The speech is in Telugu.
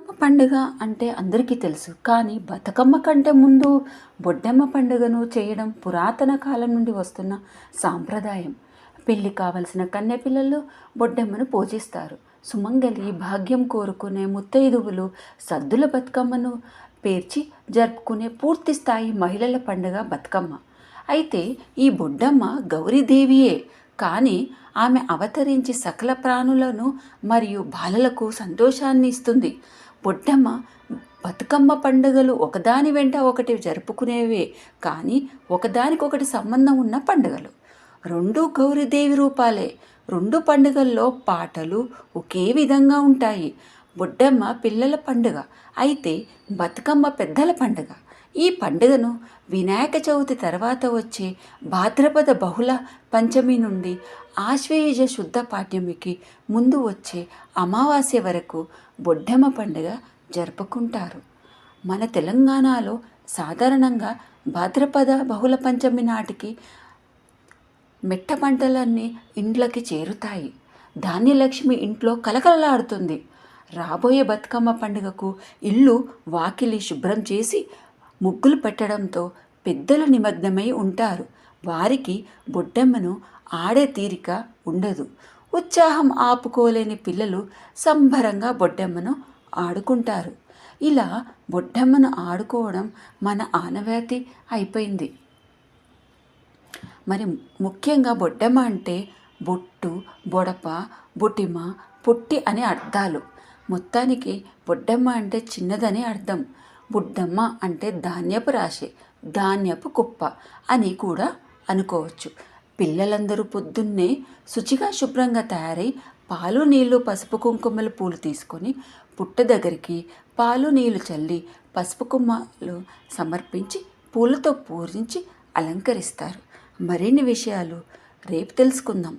బతుకమ్మ పండుగ అంటే అందరికీ తెలుసు. కానీ బతుకమ్మ కంటే ముందు బొడ్డెమ్మ పండుగను చేయడం పురాతన కాలం నుండి వస్తున్న సాంప్రదాయం. పెళ్ళి కావలసిన కన్నెపిల్లలు బొడ్డెమ్మను పూజిస్తారు. సుమంగలి భాగ్యం కోరుకునే ముత్తైదువులు సద్దుల బతుకమ్మను పేర్చి జరుపుకునే పూర్తి స్థాయి మహిళల పండుగ బతుకమ్మ. అయితే ఈ బొడ్డమ్మ గౌరీదేవియే. కానీ ఆమె అవతరించి సకల ప్రాణులను మరియు బాలలకు సంతోషాన్ని ఇస్తుంది. బొడ్డమ్మ బతుకమ్మ పండుగలు ఒకదాని వెంట ఒకటి జరుపుకునేవే. కానీ ఒకదానికొకటి సంబంధం ఉన్న పండుగలు. రెండు గౌరీదేవి రూపాలే. రెండు పండుగల్లో పాటలు ఒకే విధంగా ఉంటాయి. బొడ్డమ్మ పిల్లల పండుగ అయితే బతుకమ్మ పెద్దల పండుగ. ఈ పండుగను వినాయక చవితి తర్వాత వచ్చే భాద్రపద బహుళ పంచమి నుండి ఆశ్వేయుజ శుద్ధ పాఠ్యమికి ముందు వచ్చే అమావాస్య వరకు బొడ్డమ్మ పండుగ జరుపుకుంటారు. మన తెలంగాణలో సాధారణంగా భాద్రపద బహుళ పంచమి నాటికి మెట్ట పంటలన్నీ ఇండ్లకి చేరుతాయి. ధాన్యలక్ష్మి ఇంట్లో కలకలలాడుతుంది. రాబోయే బతుకమ్మ పండుగకు ఇల్లు వాకిలి శుభ్రం చేసి ముగ్గులు పెట్టడంతో పెద్దలు నిమగ్నమై ఉంటారు. వారికి బొడ్డెమ్మను ఆడే తీరిక ఉండదు. ఉత్సాహం ఆపుకోలేని పిల్లలు సంబరంగా బొడ్డెమ్మను ఆడుకుంటారు. ఇలా బొడ్డెమ్మను ఆడుకోవడం మన ఆనవాతి అయిపోయింది. మరి ముఖ్యంగా బొడ్డమ్మ అంటే బొట్టు బొడప బొటిమ పుట్టి అనే అర్థాలు. మొత్తానికి బొడ్డమ్మ అంటే చిన్నదనే అర్థం. బుడ్డమ్మ అంటే ధాన్యపు రాశి ధాన్యపు కుప్ప అని కూడా అనుకోవచ్చు. పిల్లలందరూ పొద్దున్నే శుచిగా శుభ్రంగా తయారై పాలు నీళ్ళు పసుపు కుంకుమల పూలు తీసుకొని పుట్ట దగ్గరికి పాలు నీళ్ళు చల్లి పసుపు కుమ్మలు సమర్పించి పూలతో పూజించి అలంకరిస్తారు. మరిన్ని విషయాలు రేపు తెలుసుకుందాం.